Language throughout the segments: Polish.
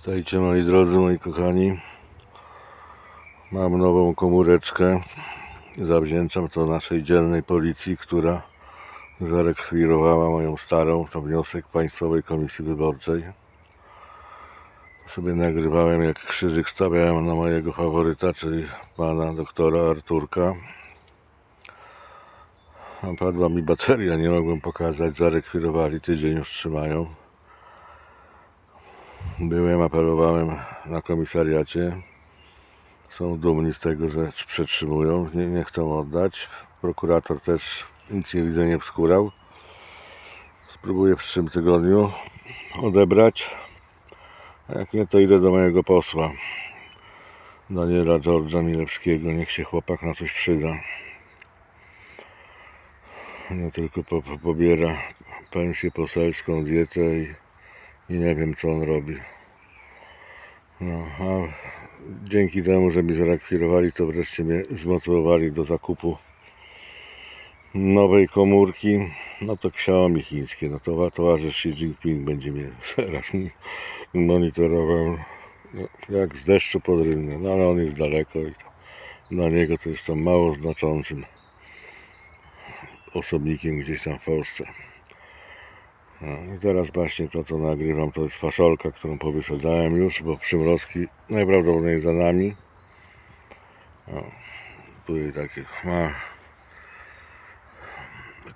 Witajcie moi drodzy, moi kochani. Mam nową komóreczkę. Zawdzięczam to naszej dzielnej policji, która zarekwirowała moją starą. To wniosek Państwowej Komisji Wyborczej. Sobie nagrywałem jak krzyżyk stawiałem na mojego faworyta, czyli pana doktora Arturka. Padła mi bateria, nie mogłem pokazać. Zarekwirowali, tydzień już trzymają. Byłem, apelowałem na komisariacie. Są dumni z tego, że przetrzymują, nie, nie chcą oddać. Prokurator też nic nie widzę, nie wskórał. Spróbuję w przyszłym tygodniu odebrać. A jak nie, to idę do mojego posła. Daniela George'a Milewskiego. Niech się chłopak na coś przyda. Nie tylko po, po, pobiera pensję poselską, dietę i i nie wiem co on robi. No, a dzięki temu, że mi zarekwirowali, to wreszcie mnie zmotywowali do zakupu nowej komórki. No to Xiaomi chińskie. No to towarzysz Xi Jinping będzie mnie teraz monitorował no, jak z deszczu pod. No ale on jest daleko i dla niego to jest tam mało znaczącym osobnikiem gdzieś tam w Polsce. No, teraz właśnie to, co nagrywam, to jest fasolka, którą powysadzałem już, bo przymrozki najprawdopodobniej za nami. O, tutaj takie ma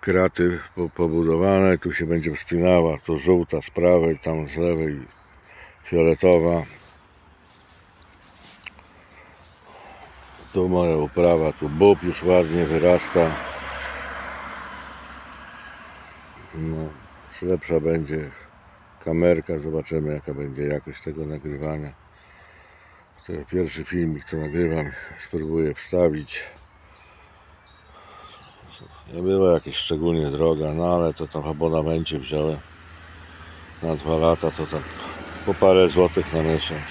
kraty po- pobudowane, tu się będzie wspinała, to żółta z prawej, tam z lewej fioletowa. Tu moja uprawa, tu bób już ładnie wyrasta. No, lepsza będzie kamerka, zobaczymy jaka będzie jakość tego nagrywania. To pierwszy filmik co nagrywam, spróbuję wstawić. Nie była jakieś szczególnie droga, no ale to tam w abonamencie wziąłem na dwa lata, to tam po parę złotych na miesiąc.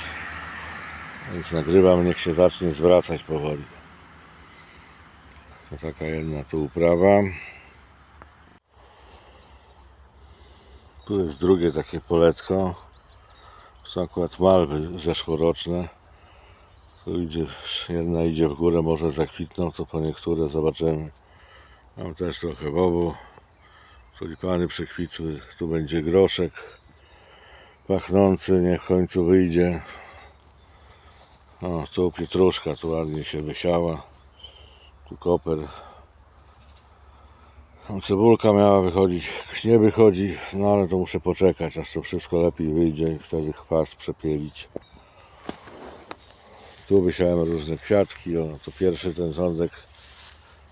Więc nagrywam, niech się zacznie zwracać powoli. To taka jedna tu uprawa. Tu jest drugie takie poletko. To są akurat malwy zeszłoroczne. Tu idzie, jedna idzie w górę, może zakwitną, co po niektóre zobaczymy. Mam też trochę bobu. Tulipany przekwitły. Tu będzie groszek pachnący, niech w końcu wyjdzie. O, tu pietruszka, tu ładnie się wysiała. Tu koper cebulka miała wychodzić, nie wychodzi, no ale to muszę poczekać, aż to wszystko lepiej wyjdzie i wtedy chwast przepielić. Tu wysiałem różne kwiatki, o, to pierwszy ten rządek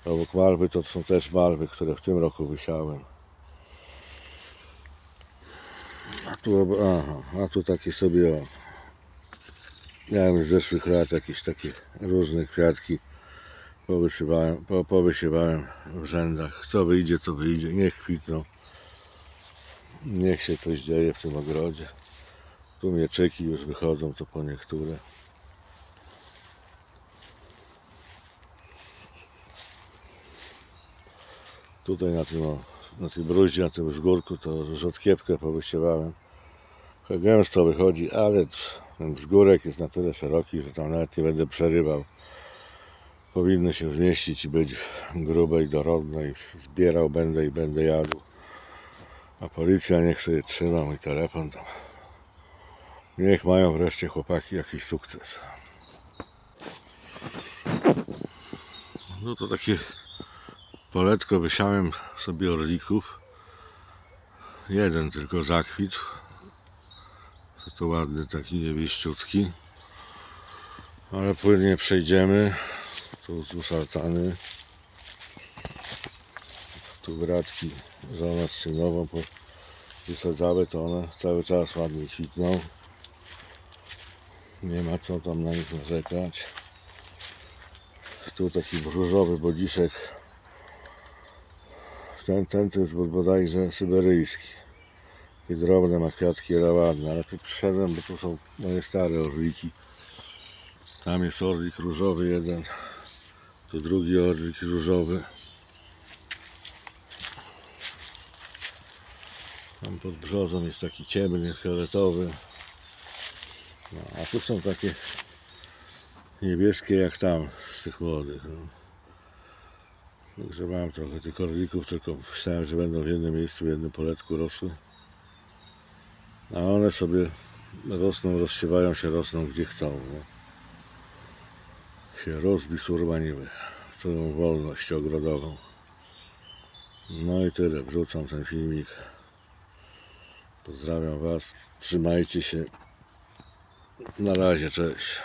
obok malwy, to są też malwy, które w tym roku wysiałem. A tu, aha, a tu takie sobie, o, miałem z zeszłych lat jakieś takie różne kwiatki powysywałem, po, powysiewałem w rzędach. Co wyjdzie, to wyjdzie. Niech kwitną. Niech się coś dzieje w tym ogrodzie. Tu mieczyki już wychodzą, co po niektóre. Tutaj na tym, na tej bruździe, na tym wzgórku, to rzodkiewkę powysiewałem. Gęsto wychodzi, ale ten wzgórek jest na tyle szeroki, że tam nawet nie będę przerywał powinny się zmieścić i być grube i dorodne i zbierał będę i będę jadł. A policja niech sobie trzyma mój telefon tam. Niech mają wreszcie chłopaki jakiś sukces. No to takie poletko wysiałem sobie orlików. Jeden tylko zakwit. To, to ładny taki niewieściutki. Ale płynnie przejdziemy. Tu wzdłuż altany. Tu bratki żona z synową po- wysadzały, to one cały czas ładnie kwitną. Nie ma co tam na nich narzekać. Tu taki różowy bodziszek. Ten, ten to jest bod- bodajże syberyjski. Takie drobne ma kwiatki, ale ładne. Ale tu przyszedłem, bo tu są moje stare orliki. Tam jest orlik różowy jeden. Tu drugi orlik różowy. Tam pod brzozą jest taki ciemny, fioletowy. No, a tu są takie niebieskie jak tam z tych młodych. No. Mam trochę tych orlików, tylko myślałem, że będą w jednym miejscu, w jednym poletku rosły. A one sobie rosną, rozsiewają się, rosną gdzie chcą. No. Się rozbisurbaniły. Czują wolność ogrodową. No i tyle, wrzucam ten filmik. Pozdrawiam Was, trzymajcie się. Na razie, cześć.